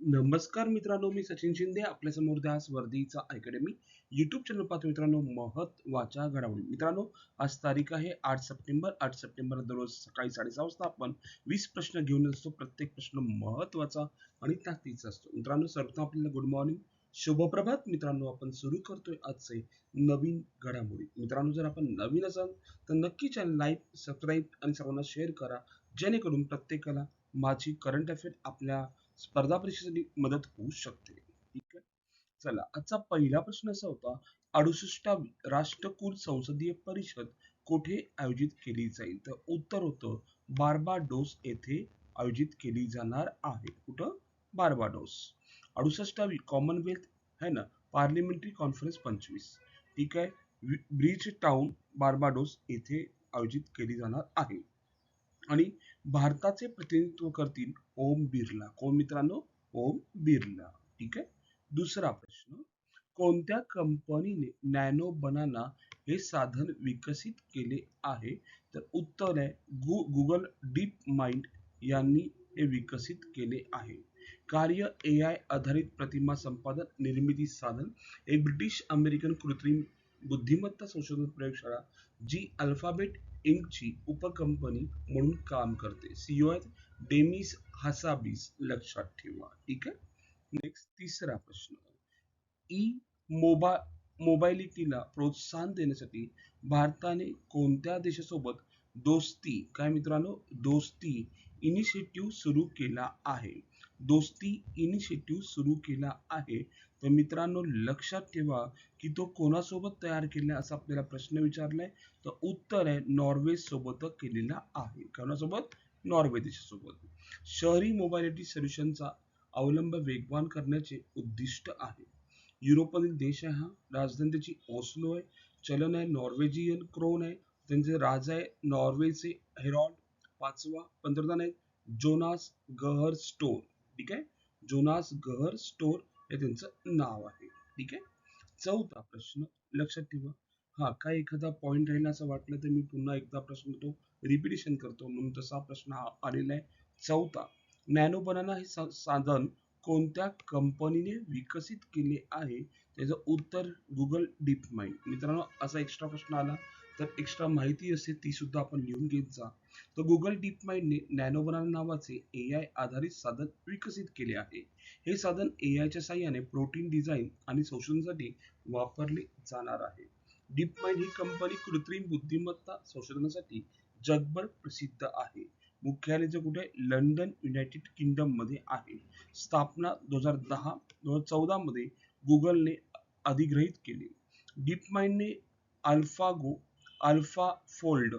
नमस्कार मित्रांनो मी सचिन शिंदे आपल्यासमोर द्या स्वर्धीचा अकॅडमी. युट्यूब चॅनल पाहतो मित्रांनो महत्त्वाच्या घडामोडी. मित्रांनो आज तारीख आहे आठ सप्टेंबर. आठ सप्टेंबर दररोज सकाळी साडेसहा वाजता आपण वीस प्रश्न घेऊन असतो. प्रत्येक प्रश्न महत्त्वाचा आणि ताकदीचा असतो. मित्रांनो सर्वप्रथम आपल्याला गुड मॉर्निंग शुभप्रभात. मित्रांनो आपण सुरू करतोय आजचे नवीन घडामोडी. मित्रांनो जर आपण नवीन असाल तर नक्की चॅनल लाईक सबस्क्राईब आणि सर्वांना शेअर करा. जेणेकरून प्रत्येकाला माझी करंट अफेअर आपल्या स्पर्धा परीक्षेसाठी मदत होऊ शकते. ठीक आहे? चला आजचा पहिला प्रश्न असा होता अडुसष्टावी राष्ट्रकुल संसदीय परिषद कोठे आयोजित केली जाईल? तर उत्तर होतं बार्बाडोस येथे आयोजित केली जाणार आहे. कुठं? बार्बाडोस. अडुसष्टावी कॉमनवेल्थ है ना? पार्लिमेंटरी कॉन्फरन्स पंचवीस. ठीक आहे? ब्रिज टाउन बार्बाडोस येथे आयोजित केली जाणार आहे. आणि भारताचे प्रतिनिधित्व करतील ओम बिर्ला. कोण मित्रांनो? ओम बिर्ला. ठीक आहे? दुसरा प्रश्न. कोणत्या कंपनीने नॅनो बनाना हे साधन विकसित केले आहे? तर उत्तर आहे गु गुगल डीप माइंड यांनी हे विकसित केले आहे. कार्य ए आय आधारित प्रतिमा संपादन निर्मिती साधन हे ब्रिटिश अमेरिकन कृत्रिम बुद्धिमत्ता संशोधन प्रयोगशाळा जी अल्फाबेट इंकची उपकंपनी म्हणून काम करते. सीओ आहेत डेमिस हसाबीस लक्षात ठेवा. ठीक आहे? नेक्स्ट तिसरा प्रश्न. ई मोबा मोबाईलिटीला प्रोत्साहन देण्यासाठी भारताने कोणत्या देशासोबत दोस्ती काय मित्रांनो? दोस्ती इनिशिएटिव्ह सुरू केला आहे. दोस्ती इनिशिएटिव्ह सुरू केला आहे. तर मित्रांनो लक्षात ठेवा की तो कोणासोबत तयार केला असा आपल्याला प्रश्न विचारलाय. तर उत्तर आहे नॉर्वे सोबत केलेला आहे. कोणासोबत? नॉर्वे देशासोबत. शहरी मोबाइलिटी सोल्युशनचा अवलंब वेगवान करण्याचे उद्दिष्ट आहे. युरोपमधील देश आहे हा. राजधानी त्याची ओस्लो आहे. चलन आहे नॉर्वेजियन क्रोन आहे. त्यांचे राजा आहे नॉर्वेचे हेरॉल्ड. पाचवा पंतप्रधान आहेत जोनास गहर स्टोर ठीक आहे? जोनास गहर स्टोर हे त्यांचं नाव आहे. ठीक आहे? चौथा प्रश्न लक्षात ठेवा. हा काय एखादा पॉइंट राहील असं वाटलं तर मी पुन्हा एकदा प्रश्न तो रिपिटेशन करतो. म्हणून तसा प्रश्न हा आलेला आहे. चौथा नॅनो बनाना हे साधन कोणत्या कंपनीने विकसित केले आहे? त्याचं उत्तर गुगल डीप माइंड मित्रांनो असा एक्स्ट्रा प्रश्न आला. तर एक्स्ट्रा माहिती असते ती सुद्धा आपण लिहून घेत जा. तर गुगल डीप माइंडने नॅनो नावाचे ए आय आधारित साधन विकसित केले आहे. हे साधन ए आयच्या साह्याने प्रोटीन डिझाईन आणि संशोधनासाठी वापरले जाणार आहे. डीप माइंड ही कंपनी कृत्रिम बुद्धिमत्ता संशोधनासाठी जगभर प्रसिद्ध आहे. मुख्यालयाचं कुठे? लंडन युनायटेड किंगडममध्ये आहे. स्थापना दोन हजार दहा दोन हजार चौदा मध्ये गुगलने अधिग्रहित केले. डीप माइंडने अल्फागो अल्फा फोल्ड.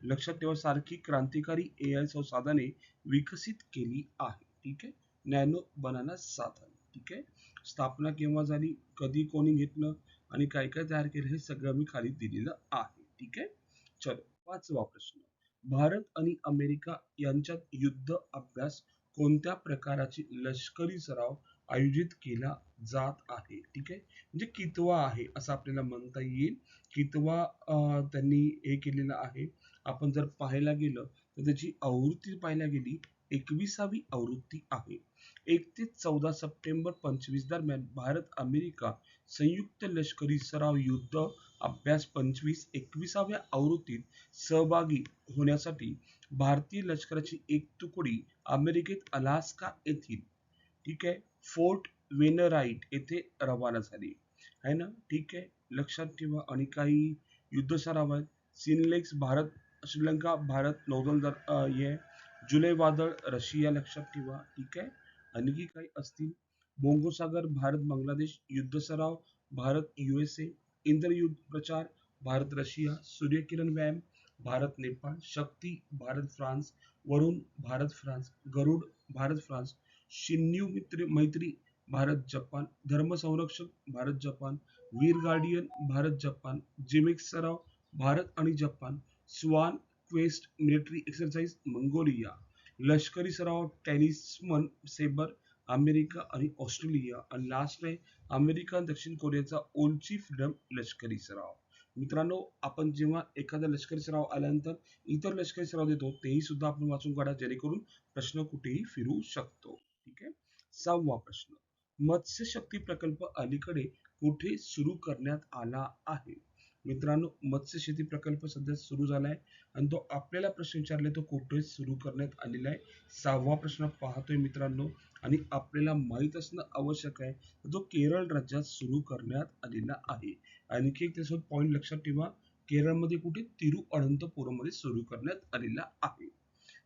लक्षात ठेवा सारखी क्रांतिकारी ए आय संसाधने विकसित केली आहे ठीक आहे? नॅनो बनाना साधन. ठीक आहे? स्थापना केव्हा झाली? कधी कोणी घेतलं? आणि काय काय तयार केलं? हे सगळं मी खाली दिलेलं आहे. ठीक आहे? चलो पाचवा प्रश्न. भारत आणि अमेरिका यांच्यात युद्ध अभ्यास कोणत्या प्रकाराची लष्करी सराव आयोजित केला जात आहे. ठीक आहे? म्हणजे कितवा आहे असं आपल्याला म्हणता येईल. कितवा त्यांनी हे केलेलं आहे. आपण जर पाहायला गेलं तर त्याची आवृत्ती पाहायला गेली एकविसावी आवृत्ती आहे. एक ते चौदा सप्टेंबर पंचवीस दरम्यान भारत अमेरिका संयुक्त लष्करी सराव युद्ध अभ्यास पंचवीस एकविसाव्या आवृत्तीत सहभागी होण्यासाठी भारतीय लष्कराची एक तुकडी अमेरिकेत अलास्का येथील. ठीक आहे? फोर्ट वेनराईट येथे रवाना झाली. आहे ना? ठीक आहे. लक्षात ठेवा. आणि काही युद्ध सराव आहेत. सिनलेक्स भारत श्रीलंका भारत नौदल हे जुलै वादळ रशिया लक्षात ठेवा. ठीक आहे? आणखी काही असतील. बोंगोसागर भारत बांगलादेश युद्ध सराव भारत युएसए इंद्रयुद्ध प्रचार भारत रशिया सूर्यकिरण व्यायाम Bharat Nepal Shakti Bharat France Varun Bharat France Garuda Bharat France Mitra Maitree Bharat Japan. Dharma Sanrakshak Bharat Japan. Veer Guardian Bharat Japan. JIMEX सराव भारत आणि Japan. Swan Quest military exercise Mongolia. लष्करी सराव Talisman Sabre America आणि Australia. आणि last आहे America आणि दक्षिण कोरियाचा ओलची फ्रीडम लष्करी सराव. मित्रांनो आपण जेव्हा एखादा लष्करी सराव आल्यानंतर इतर लष्करी सराव देतो तेही सुद्धा आपण वाचून काढा जेणेकरून प्रश्न कुठेही फिरू शकतो. ठीक आहे? सहावा प्रश्न. मत्स्य शक्ती प्रकल्प अलीकडे कुठे सुरू करण्यात आला आहे? मित्रांनो मत्स्य शेती प्रकल्प सध्या सुरू झाला आहे आणि तो आपल्याला प्रश्न विचारले तो कुठे सुरू करण्यात आलेला आहे? सहावा प्रश्न पाहतोय मित्रांनो आणि आपल्याला माहीत असणं आवश्यक आहे जो केरळ राज्यात सुरू करण्यात आलेला आहे. आणखी एक त्यासोबत पॉईंट लक्षात ठेवा केरळमध्ये कुठे तिरुअनंतपुरममध्ये सुरू करण्यात आलेला आहे.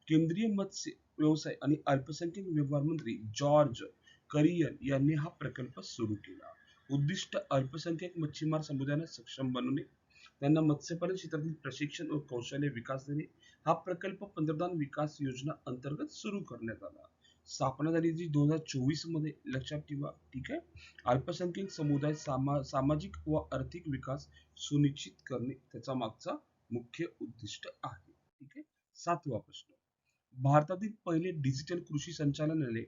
केंद्रीय मत्स्य व्यवसाय आणि अल्पसंख्याक व्यवहार मंत्री जॉर्ज करियन यांनी हा प्रकल्प सुरू केला. उद्दिष्ट अल्पसंख्याक मच्छीमार समुदायाला सक्षम बनवणे त्यांना मत्स्यपालन क्षेत्रातील प्रशिक्षण व कौशल्य विकास देणे हा प्रकल्प पंतप्रधान विकास योजना अंतर्गत सुरू करण्यात आला. स्थापना झाली जी दोन हजार चोवीसमध्ये. लक्षात ठेवा ठीक आहे? अल्पसंख्याक समुदाय सामा सामाजिक व आर्थिक विकास सुनिश्चित करणे त्याचा मागचा मुख्य उद्दिष्ट आहे ठीक आहे? सातवा प्रश्न. भारतातील पहिले डिजिटल कृषी संचालनालय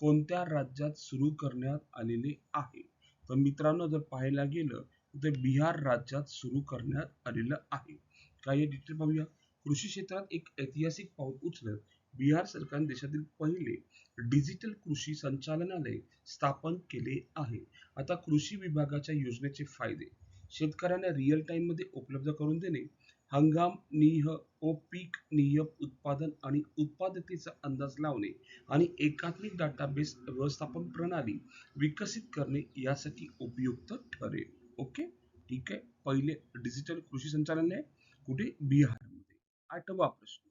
कोणत्या राज्यात सुरू करण्यात आलेले आहे? तर मित्रांनो जर पाहायला गेलं तर बिहार राज्यात सुरू करण्यात आलेलं आहे. काही डिटेल पाहूया? कृषी क्षेत्रात एक ऐतिहासिक पाऊल उचलत बिहार सरकारने देशातील पहिले डिजिटल कृषी संचालनालय स्थापन केले आहे. आता कृषी विभागाच्या योजनेचे फायदे शेतकऱ्यांना रिअल टाइममध्ये उपलब्ध करून देणे हंगाम निह व पीक नियम उत्पादन आणि उत्पादकतेचा अंदाज लावणे आणि एकात्मिक डाटाबेस व्यवस्थापन प्रणाली विकसित करणे यासाठी उपयुक्त ठरेल. ओके? ठीक आहे. पहिले डिजिटल कृषी संचालनालय कुठे? बिहारमध्ये. आठवा प्रश्न.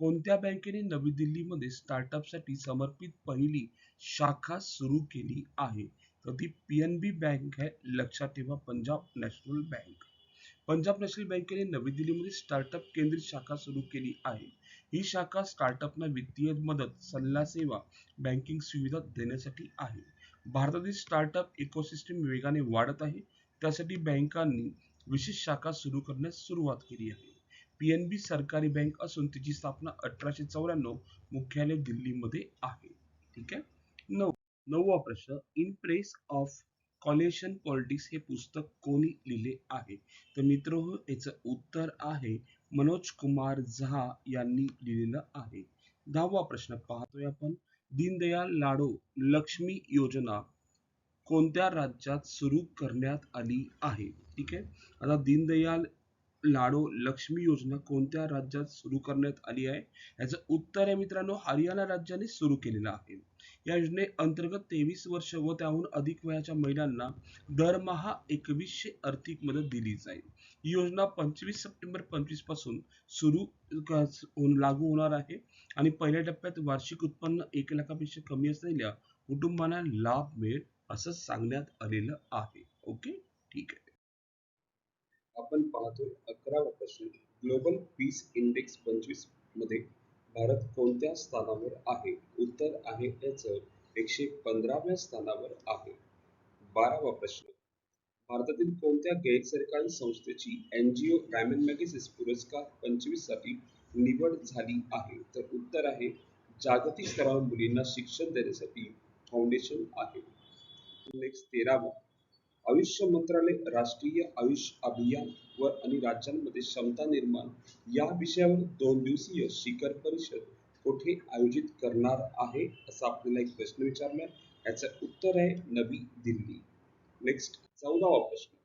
कोणत्या बँकेने नवी दिल्लीमध्ये स्टार्टअपसाठी समर्पित पहिली शाखा सुरू केली आहे? तर ती पीएनबी बँक आहे. लक्षात ठेवा Punjab National Bank Punjab National बँकेने नवी दिल्लीमध्ये स्टार्टअप केंद्रित शाखा सुरू केली आहे. ही शाखा स्टार्टअपना वित्तीय मदत सल्ला सेवा बँकिंग सुविधा देण्यासाठी आहे. भारतातील स्टार्टअप इकोसिस्टम वेगाने वाढत आहे. त्यासाठी बँकांनी विशेष शाखा सुरू करण्यास सुरुवात केली आहे. पीएनबी सरकारी बँक असून तिची स्थापना अठराशे चौऱ्याण्णव मुख्यालय दिल्लीमध्ये आहे. ठीक आहे? नऊ नववा प्रश्न. In press of coalition politics हे पुस्तक कोणी लिहिले आहे? तर मित्र हो याचं उत्तर आहे मनोज कुमार झा यांनी लिहिलेलं आहे. दहावा प्रश्न पाहतोय आपण. दीनदयाल लाडो लक्ष्मी योजना कोणत्या राज्यात सुरू करण्यात आली आहे? ठीक आहे? आता दीनदयाल लाडो लक्ष्मी योजना कोणत्या राज्यात सुरू करण्यात आली आहे? याचं उत्तर आहे मित्रांनो हरियाणा राज्याने सुरू केलेलं आहे. या योजने अंतर्गत तेवीस वर्ष व त्याहून अधिक वयाच्या महिलांना दरमहा एकवीसशे आर्थिक मदत दिली जाईल. ही योजना पंचवीस सप्टेंबर पंचवीसपासून सुरू लागू होणार आहे. आणि पहिल्या टप्प्यात वार्षिक उत्पन्न एक लाखापेक्षा कमी असलेल्या कुटुंबांना लाभ मिळेल असं सांगण्यात आलेलं आहे. ओके? ठीक आहे. आपण पाहतोय अकरावा प्रश्न ग्लोबल पीस इंडेक्स पंचवीसमध्ये भारत कोणत्या स्थानावर आहे? उत्तर आहे याचं एकशे पंधराव्या स्थानावर आहे. बारावा प्रश्न. भारतातील कोणत्या गैरसरकारी संस्थेची एनजीओ डायमंड मॅगेसिस पुरस्कार पंचवीससाठी निवड झाली आहे? तर उत्तर आहे जागतिक स्तरावर मुलींना शिक्षण देण्यासाठी फाउंडेशन आहे. नेक्स्ट तेरावा. आयुष्य मंत्रालय राष्ट्रीय आयुष अभियान व आणि राज्यांमध्ये क्षमता निर्माण या विषयावर दोन दिवसीय शिखर परिषद कोठे आयोजित करणार आहे असा आपल्याला एक प्रश्न विचारला याचं उत्तर आहे नवी दिल्ली. नेक्स्ट चौदावा प्रश्न.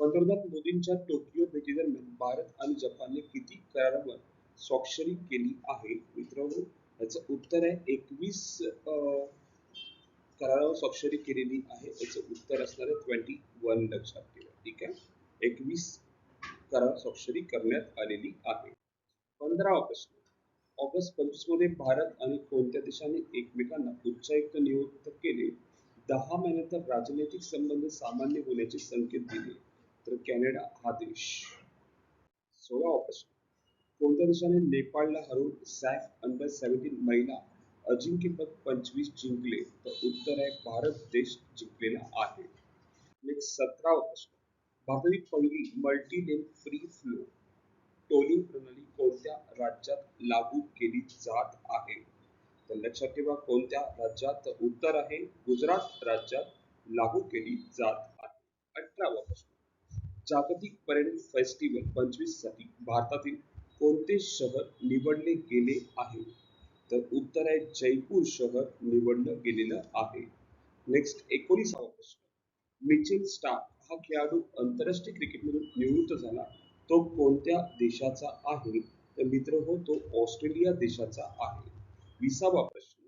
पंतप्रधान मोदींच्या टोकियो भेटी दरम्यान भारत आणि जपानने किती करारावर स्वाक्षरी केली आहे मित्रांनो? याचं उत्तर आहे एकवीस करारावर स्वाक्षरी केलेली आहे याचं उत्तर असणार आहे ट्वेंटी वन लक्षात ठेवा. ठीक आहे? एकवीस करार स्वाक्षरी करण्यात आलेली आहे. पंधरावा प्रश्न ऑगस्ट पंचवीसमध्ये भारत आणि कोणत्या देशाने एकमेकांना उच्चायुक्त नियुक्त केले? दहा महिन्यात राजनैतिक संबंध सामान्य होण्याचे संकेत दिले. तर कॅनडा हा देश. सोळावा प्रश्न कोणत्या देशाने नेपाळला हरवून सॅफ अंडर सेव्हन्टीन महिला अजिंक्यपद पंचवीस जिंकले तर उत्तर आहे भारत देश जिंकलेला आहे. नेक्स्ट सतरावा प्रश्न भारतातील पहिली multi lane free flow tolling प्रणाली कोणत्या राज्यात लागू केली जात आहे? तर लक्षात ठेवा कोणत्या राज्यात? उत्तर आहे गुजरात राज्यात लागू केली जात आहे. अठरावा प्रश्न जागतिक पर्यटन फेस्टिवल पंचवीससाठी भारतातील कोणते शहर निवडले गेले आहे? तर उत्तर आहे जयपूर शहर निवडलं गेलेलं आहे. नेक्स्ट एकोणीसावा प्रश्न. मिचेल स्टार्क हा खेळाडू आंतरराष्ट्रीय क्रिकेटमधून निवृत्त झाला. तो कोणत्या देशाचा आहे? तर मित्र हो तो ऑस्ट्रेलिया देशाचा आहे. विसावा प्रश्न.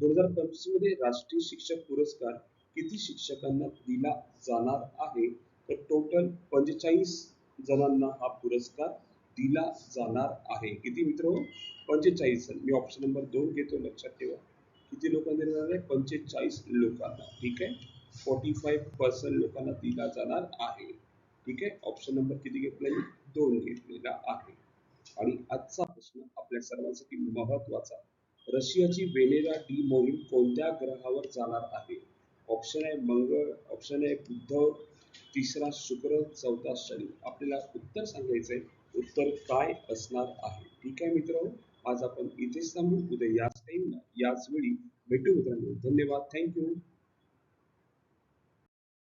दोन हजार पंचवीसमध्ये राष्ट्रीय शिक्षक पुरस्कार किती शिक्षकांना दिला जाणार आहे? तर टोटल पंचेचाळीस जणांना हा पुरस्कार दिला जाणार आहे. किती मित्र हो? पंचेचाळीस मी ऑप्शन नंबर दोन घेतो लक्षात ठेवा. किती लोकांना दिला जाणार आहे? पंचेचाळीस लोकांना. ठीक आहे? फोर्टी फाईव्ह पर्सेंट लोकांना दिला जाणार आहे. ठीक आहे? ऑप्शन नंबर किती घेतला दोन घेतलेला आहे. आणि आजचा प्रश्न आपल्या सर्वांसाठी महत्त्वाचा रशियाची वेनेरा डी मोहीम कोणत्या ग्रहावर जाणार आहे? ऑप्शन आहे मंगळ ऑप्शन आहे बुद्ध तिसरा शुक्र चौथा शनी. आपल्याला उत्तर सांगायचंय. उत्तर काय असणार आहे? ठीक आहे मित्र आज आपण इथेच थांबू. उद्या याच टाइमला याच वेळी भेटू मित्रांनो. धन्यवाद. थँक्यू